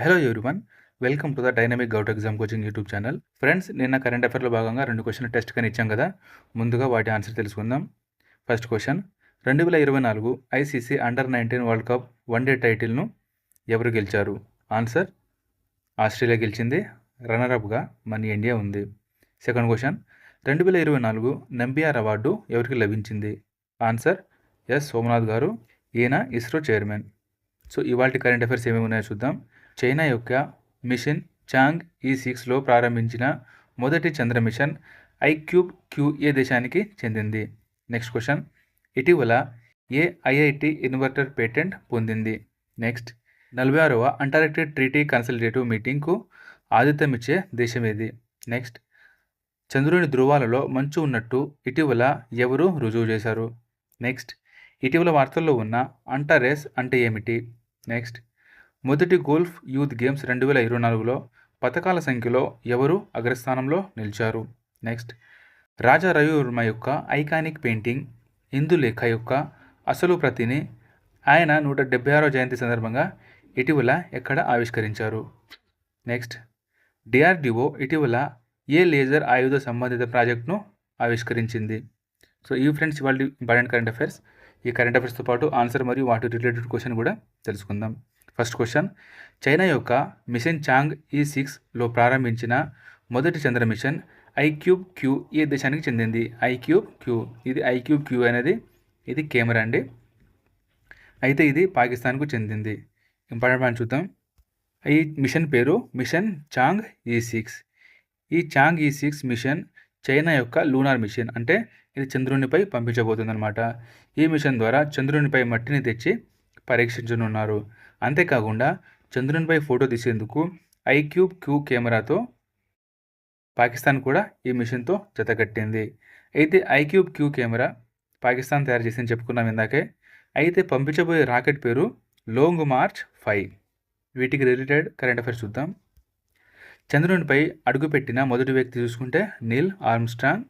Hello everyone welcome to the dynamic govt exam coaching YouTube channel friends నిన్న current అఫైర్లో భాగంగా రెండు question test కానీ ఇచ్చాం కదా? ముందుగా వాటి ఆన్సర్ తెలుసుకుందాం. ఫస్ట్ క్వశ్చన్ రెండు వేల ఇరవై నాలుగు ICC under nineteen world cup one day టైటిల్ను ఎవరు గెలిచారు? ఆన్సర్ ఆస్ట్రేలియా గెలిచింది. రన్నరప్గా మన ఇండియా ఉంది. సెకండ్ క్వశ్చన్ రెండు వేల ఇరవై నాలుగు నంబియార్ అవార్డు ఎవరికి లభించింది? ఆన్సర్ ఎస్ సోమనాథ్ గారు. ఈయన ఇస్రో చైర్మన్ సో ఇవాళ కరెంట్ అఫైర్స్ ఏమేమి ఉన్నాయో చూద్దాం. చైనా యొక్క మిషన్ చాంగ్ ఈ సిక్స్లో ప్రారంభించిన మొదటి చంద్ర మిషన్ ఐక్యూబ్ క్యూ ఏ దేశానికి చెందింది. Next question. ఇటీవల ఏ ఐఐటి ఇన్వర్టర్ పేటెంట్ పొందింది. నెక్స్ట్. నలభై ఆరవ అంటార్కిటిక్ ట్రీటీ కన్సల్టేటివ్ మీటింగ్కు ఆతిథ్యం ఇచ్చే దేశం ఏది నెక్స్ట్. చంద్రుని ధృవాలలో మంచు ఉన్నట్టు ఇటీవల ఎవరు రుజువు చేశారు? నెక్స్ట్. ఇటీవల వార్తల్లో ఉన్న అంటారెస్ అంటే ఏమిటి? నెక్స్ట్. మొదటి గోల్ఫ్ యూత్ గేమ్స్ రెండు వేల ఇరవై నాలుగులో పథకాల సంఖ్యలో ఎవరు అగ్రస్థానంలో నిలిచారు? నెక్స్ట్ రాజా రవివర్మ యొక్క ఐకానిక్ పెయింటింగ్ ఇందులేఖ యొక్క అసలు ప్రతిని ఆయన నూట డెబ్బై ఆరో జయంతి సందర్భంగా ఇటీవల ఎక్కడ ఆవిష్కరించారు? నెక్స్ట్ డిఆర్డిఓ ఇటీవల ఏ లేజర్ ఆయుధ సంబంధిత ప్రాజెక్ట్ను ఆవిష్కరించింది? సో ఈ ఫ్రెండ్స్ ఇవాళ ఇంపార్టెంట్ కరెంట్ అఫైర్స్. ఈ కరెంట్ అఫైర్స్తో పాటు ఆన్సర్ మరియు వాటి రిలేటెడ్ క్వశ్చన్ కూడా తెలుసుకుందాం. First question. చైనా యొక్క మిషన్ చాంగ్ ఈ సిక్స్లో ప్రారంభించిన మొదటి చంద్ర మిషన్ ఐక్యూబ్ క్యూ ఏ దేశానికి చెందింది? ICube Q. ఇది ఐక్యూబ్ క్యూ అనేది ఇది కెమెరా అండి. అయితే ఇది పాకిస్తాన్కు చెందింది. ఇంపార్టెంట్ పాయింట్ చూద్దాం. ఈ మిషన్ పేరు మిషన్ చాంగ్ ఈ సిక్స్. ఈ Chang'e six mission China యొక్క లూనార్ మిషన్ అంటే ఇది చంద్రునిపై పంపించబోతుందన్నమాట. ఈ మిషన్ ద్వారా చంద్రునిపై మట్టిని తెచ్చి పరీక్షించనున్నారు. అంతేకాకుండా చంద్రునిపై ఫోటో తీసేందుకు ఐక్యూబ్ క్యూ కెమెరాతో పాకిస్తాన్ కూడా ఈ మిషన్తో జతకట్టింది అయితే ఐక్యూబ్ క్యూ కెమెరా పాకిస్తాన్ తయారు చేసింది చెప్పుకున్నాం ఇందాకే. అయితే పంపించబోయే రాకెట్ పేరు లోంగ్ మార్చ్ ఫైవ్ వీటికి రిలేటెడ్ కరెంట్ అఫైర్స్ చూద్దాం. చంద్రునిపై అడుగుపెట్టిన మొదటి వ్యక్తి చూసుకుంటే నీల్ ఆర్మ్స్ట్రాంగ్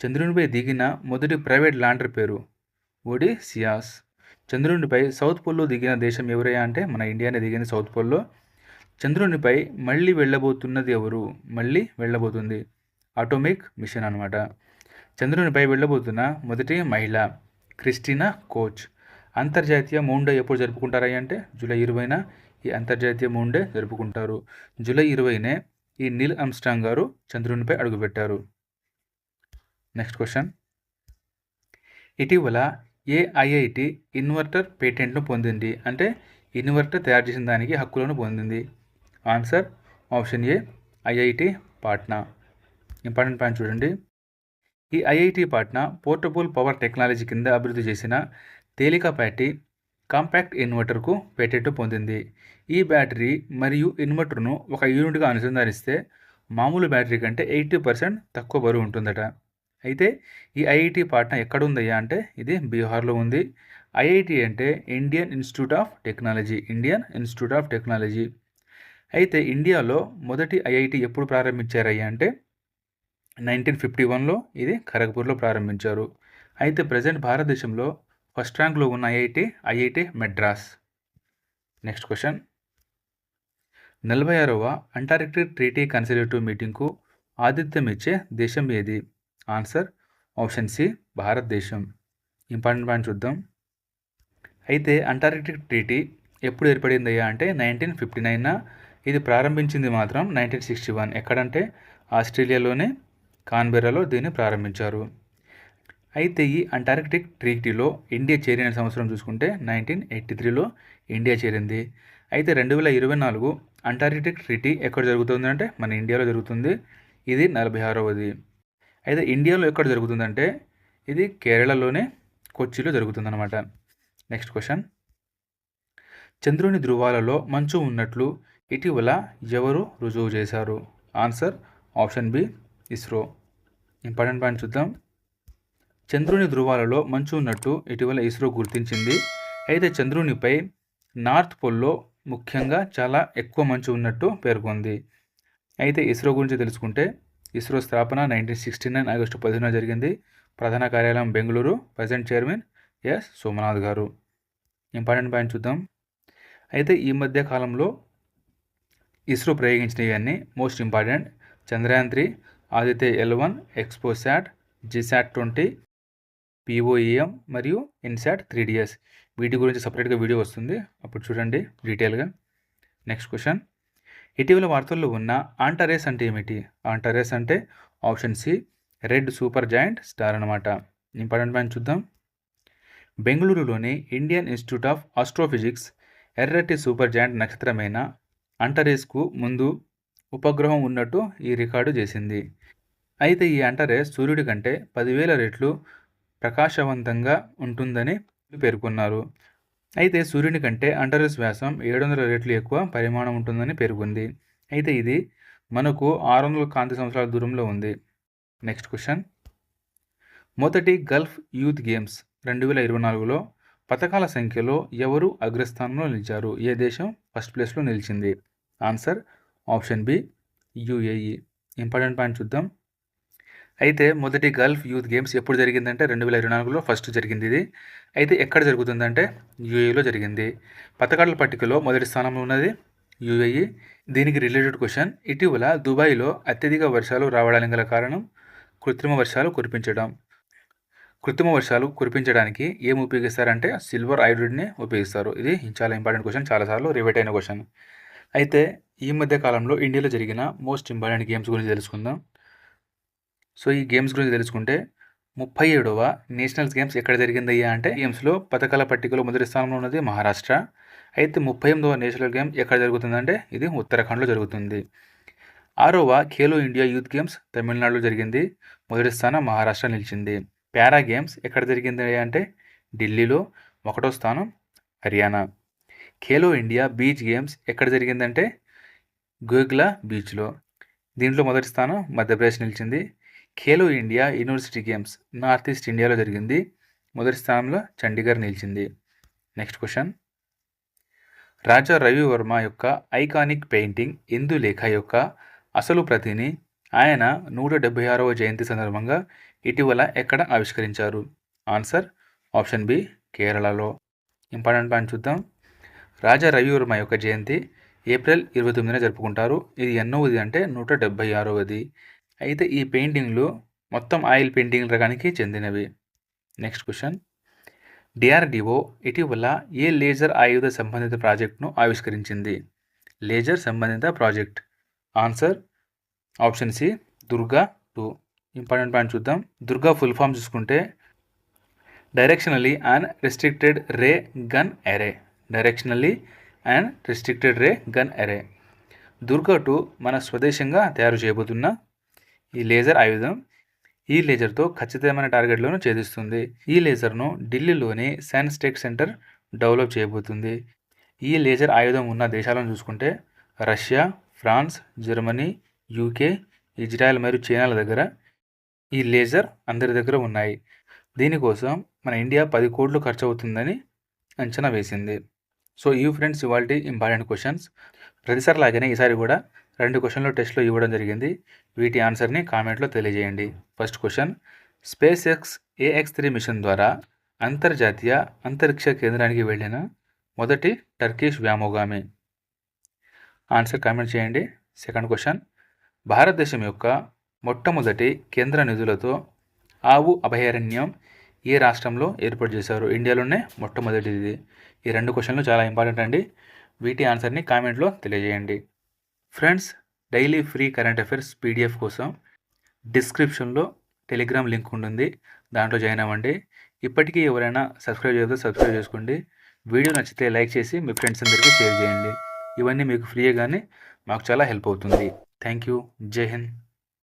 చంద్రునిపై దిగిన మొదటి ప్రైవేట్ ల్యాండర్ పేరు ఓడి సియాస్ చంద్రునిపై సౌత్ పోల్లో దిగిన దేశం ఎవరయ్యా అంటే మన ఇండియానే దిగింది సౌత్ పోల్లో. చంద్రునిపై మళ్ళీ వెళ్ళబోతున్నది ఎవరు? మళ్ళీ వెళ్ళబోతుంది ఆటోమిక్ మిషన్ అనమాట చంద్రునిపై వెళ్ళబోతున్న మొదటి మహిళ క్రిస్టినా కోచ్. అంతర్జాతీయ మూండే ఎప్పుడు జరుపుకుంటారయ్య అంటే జూలై ఇరవైన ఈ అంతర్జాతీయ మూండే జరుపుకుంటారు. జూలై ఇరవైనే ఈ నీల్ అమ్స్టాంగ్ గారు చంద్రునిపై అడుగుపెట్టారు. Next question. ఇటీవల ఏ ఐఐటి ఇన్వర్టర్ పేటెంట్ను పొందింది. అంటే ఇన్వర్టర్ తయారు చేసిన దానికి హక్కులను పొందింది. Answer option A IIT Patna. Important point చూడండి. ఈ IIT Patna portable power technology కింద అభివృద్ధి చేసిన తేలికపాటి కాంపాక్ట్ ఇన్వర్టర్కు పేటెంట్ పొందింది. ఈ బ్యాటరీ మరియు ఇన్వర్టర్ను ఒక యూనిట్గా అనుసంధానిస్తే మామూలు బ్యాటరీ కంటే ఎయిటీ పర్సెంట్ తక్కువ బరువు ఉంటుందట. అయితే ఈ ఐఐటి పాట్నా ఎక్కడ ఉందయ్యా అంటే ఇది బీహార్లో ఉంది. ఐఐటి అంటే Indian institute of technology Indian institute of technology. అయితే ఇండియాలో మొదటి ఐఐటి ఎప్పుడు ప్రారంభించారయ్యా అంటే నైన్టీన్ ఫిఫ్టీ వన్లో ఇది ఖరగ్పూర్లో ప్రారంభించారు. అయితే ప్రజెంట్ భారతదేశంలో ఫస్ట్ ర్యాంక్లో ఉన్న IIT IIT Madras next question. నలభై ఆరవ అంటార్కిటిక్ ట్రీటీ కన్సర్వేటివ్ మీటింగ్కు ఆతిథ్యం ఇచ్చే దేశం ఏది? ఆన్సర్ ఆప్షన్ సి భారతదేశం. ఇంపార్టెంట్ పాయింట్ చూద్దాం. అయితే అంటార్కిటిక్ ట్రీటీ ఎప్పుడు ఏర్పడిందయ్యా అంటే నైన్టీన్ ఫిఫ్టీ నైన్ ఇది ప్రారంభించింది మాత్రం నైన్టీన్ సిక్స్టీ వన్. ఎక్కడంటే ఆస్ట్రేలియాలోనే కాన్బెరాలో దీన్ని ప్రారంభించారు. అయితే ఈ అంటార్కిటిక్ ట్రీటీలో ఇండియా చేరిన సంవత్సరం చూసుకుంటే నైన్టీన్ ఎయిటీ త్రీలో ఇండియా చేరింది. అయితే రెండు వేల ఇరవై నాలుగు అంటార్కిటిక్ ట్రీటీ ఎక్కడ జరుగుతుంది అంటే మన ఇండియాలో జరుగుతుంది. ఇది నలభై ఆరవది. అయితే ఇండియాలో ఎక్కడ జరుగుతుందంటే ఇది కేరళలోనే కొచ్చిలో జరుగుతుందన్నమాట. నెక్స్ట్ క్వశ్చన్ చంద్రుని ధృవాలలో మంచు ఉన్నట్లు ఇటీవల ఎవరు రుజువు చేశారు? Answer option B ISRO important point చూద్దాం. చంద్రుని ధృవాలలో మంచు ఉన్నట్టు ఇటీవల ఇస్రో గుర్తించింది. అయితే చంద్రునిపై నార్త్ పోల్లో ముఖ్యంగా చాలా ఎక్కువ మంచు ఉన్నట్టు పేర్కొంది. అయితే ఇస్రో గురించి తెలుసుకుంటే ఇస్రో స్థాపన నైన్టీన్ సిక్స్టీ నైన్ ఆగస్టు పదిహేనున జరిగింది. ప్రధాన కార్యాలయం Bengaluru. Present chairman S Somnath గారు. ఇంపార్టెంట్ పాయింట్ చూద్దాం. అయితే ఈ మధ్య కాలంలో ఇస్రో ప్రయోగించినవి అన్నీ most important Chandrayaan three Aditya L one XPoSat GSAT twenty POEM మరియు ఇన్సాట్ త్రీ డిఎస్ వీటి గురించి సపరేట్గా వీడియో వస్తుంది. అప్పుడు చూడండి డీటెయిల్గా నెక్స్ట్ క్వశ్చన్ ఇటీవల వార్తల్లో ఉన్న ఆంటరేస్ అంటే ఏమిటి? ఆంటరేస్ అంటే option C red super giant star అనమాట ఇంపార్టెంట్ పాయింట్ చూద్దాం. బెంగళూరులోని ఇండియన్ ఇన్స్టిట్యూట్ ఆఫ్ ఆస్ట్రోఫిజిక్స్ ఎర్రటి సూపర్ జాయింట్ నక్షత్రమైన అంటరేస్కు ముందు ఉపగ్రహం ఉన్నట్టు ఈ రికార్డు చేసింది. అయితే ఈ అంటరేస్ సూర్యుడి కంటే పదివేల రెట్లు ప్రకాశవంతంగా ఉంటుందని పేర్కొన్నారు. అయితే సూర్యుని కంటే అంటరస్ వ్యాసం ఏడు వందల రెట్లు ఎక్కువ పరిమాణం ఉంటుందని పేర్కొంది. అయితే ఇది మనకు ఆరు వందల కాంతి సంవత్సరాల దూరంలో ఉంది. నెక్స్ట్ క్వశ్చన్ మొదటి గల్ఫ్ యూత్ గేమ్స్ రెండు వేల ఇరవై నాలుగులో పథకాల సంఖ్యలో ఎవరు అగ్రస్థానంలో నిలిచారు? ఏ దేశం ఫస్ట్ ప్లేస్లో నిలిచింది? Answer option B UAE important point చూద్దాం. అయితే మొదటి గల్ఫ్ యూత్ గేమ్స్ ఎప్పుడు జరిగిందంటే రెండు వేల ఇరవై నాలుగులో ఫస్ట్ జరిగింది ఇది అయితే ఎక్కడ జరుగుతుందంటే యూఏఈలో జరిగింది. పథకాల పట్టికలో మొదటి స్థానంలో ఉన్నది యూఏఈ. దీనికి రిలేటెడ్ క్వశ్చన్ ఇటీవల దుబాయ్లో అత్యధిక వర్షాలు రావడానికి గల కారణం కృత్రిమ వర్షాలు కురిపించడం. కృత్రిమ వర్షాలు కురిపించడానికి ఏం ఉపయోగిస్తారంటే సిల్వర్ ఐడోడ్ని ఉపయోగిస్తారు. ఇది చాలా ఇంపార్టెంట్ క్వశ్చన్ చాలాసార్లు రివేట్ అయిన క్వశ్చన్. అయితే ఈ మధ్య కాలంలో ఇండియాలో జరిగిన మోస్ట్ ఇంపార్టెంట్ గేమ్స్ గురించి తెలుసుకుందాం. సో ఈ గేమ్స్ గురించి తెలుసుకుంటే ముప్పై ఏడవ నేషనల్స్ గేమ్స్ ఎక్కడ జరిగిందయ్యా అంటే గేమ్స్లో పథకాల పట్టికలో మొదటి స్థానంలో ఉన్నది మహారాష్ట్ర. అయితే ముప్పై ఎనిమిదవ నేషనల్ గేమ్ ఎక్కడ జరుగుతుందంటే ఇది ఉత్తరాఖండ్లో జరుగుతుంది. ఆరవ ఖేలో ఇండియా యూత్ గేమ్స్ తమిళనాడులో జరిగింది. మొదటి స్థానం మహారాష్ట్ర నిలిచింది. పారా గేమ్స్ ఎక్కడ జరిగింది అంటే ఢిల్లీలో. ఒకటో స్థానం Haryana. Khelo India beach games ఎక్కడ జరిగిందంటే గోగ్లా బీచ్లో. దీంట్లో మొదటి స్థానం మధ్యప్రదేశ్ నిలిచింది. Khelo India university games north east ఇండియాలో జరిగింది. మొదటి స్థానంలో చండీగఢ్ నిలిచింది. Next question. రాజా రవివర్మ యొక్క ఐకానిక్ పెయింటింగ్ ఇందులేఖ యొక్క అసలు ప్రతిని ఆయన నూట డెబ్బై ఆరవ జయంతి సందర్భంగా ఇటీవల ఎక్కడ ఆవిష్కరించారు? ఆన్సర్ ఆప్షన్ బి కేరళలో. ఇంపార్టెంట్ పాయింట్ చూద్దాం. రాజా రవివర్మ యొక్క జయంతి ఏప్రిల్ ఇరవై తొమ్మిదిన జరుపుకుంటారు. ఇది ఎన్నోది అంటే నూట డెబ్బై ఆరవది. అయితే ఈ పెయింటింగ్లు మొత్తం ఆయిల్ పెయింటింగ్ రకానికి చెందినవి. Next question. డిఆర్డిఓ ఇటీవల ఏ లేజర్ ఆయుధ సంబంధిత ప్రాజెక్ట్ను ఆవిష్కరించింది? లేజర్ సంబంధిత project. Answer option C Durga two. Important point చూద్దాం. దుర్గా ఫుల్ ఫామ్ చూసుకుంటే directionally and restricted ray gun array directionally and restricted ray gun array Durga two మన స్వదేశంగా తయారు చేయబోతున్న ఈ లేజర్ ఆయుధం ఈ లేజర్తో ఖచ్చితమైన టార్గెట్లను ఛేదిస్తుంది. ఈ లేజర్ను ఢిల్లీలోని శాన్స్టెక్ సెంటర్ డెవలప్ చేయబోతుంది. ఈ లేజర్ ఆయుధం ఉన్న దేశాలను చూసుకుంటే Russia France Germany UK Israel మరియు చైనాల దగ్గర ఈ లేజర్ అందరి దగ్గర ఉన్నాయి. దీనికోసం మన ఇండియా పది కోట్లు ఖర్చు అవుతుందని అంచనా వేసింది. సో ఈ ఫ్రెండ్స్ ఇవాళ ఇంపార్టెంట్ క్వశ్చన్స్ ప్రతిసారి లాగానే ఈసారి కూడా రెండు క్వశ్చన్లు టెస్ట్లో ఇవ్వడం జరిగింది. వీటి ఆన్సర్ని కామెంట్లో తెలియజేయండి. First question SpaceX Ax three mission ద్వారా అంతర్జాతీయ అంతరిక్ష కేంద్రానికి వెళ్ళిన మొదటి టర్కిష్ వ్యామోగామి. ఆన్సర్ కామెంట్ చేయండి. సెకండ్ క్వశ్చన్ భారతదేశం యొక్క మొట్టమొదటి కేంద్ర నిధులతో ఆవు అభయారణ్యం ఏ రాష్ట్రంలో ఏర్పాటు చేశారు? ఇండియాలోనే మొట్టమొదటిది. ఈ రెండు క్వశ్చన్లు చాలా ఇంపార్టెంట్ అండి. వీటి ఆన్సర్ని కామెంట్లో తెలియజేయండి. Friends daily free current affairs PDF కోసం డిస్క్రిప్షన్లో టెలిగ్రామ్ లింక్ ఉంటుంది. దాంట్లో జాయిన్ అవ్వండి. ఇప్పటికీ ఎవరైనా సబ్స్క్రైబ్ చేయదో సబ్స్క్రైబ్ చేసుకోండి. వీడియో నచ్చితే లైక్ చేసి మీ ఫ్రెండ్స్ అందరికీ షేర్ చేయండి. ఇవన్నీ మీకు ఫ్రీగానే మాకు చాలా హెల్ప్ అవుతుంది. Thank you. జై హింద్.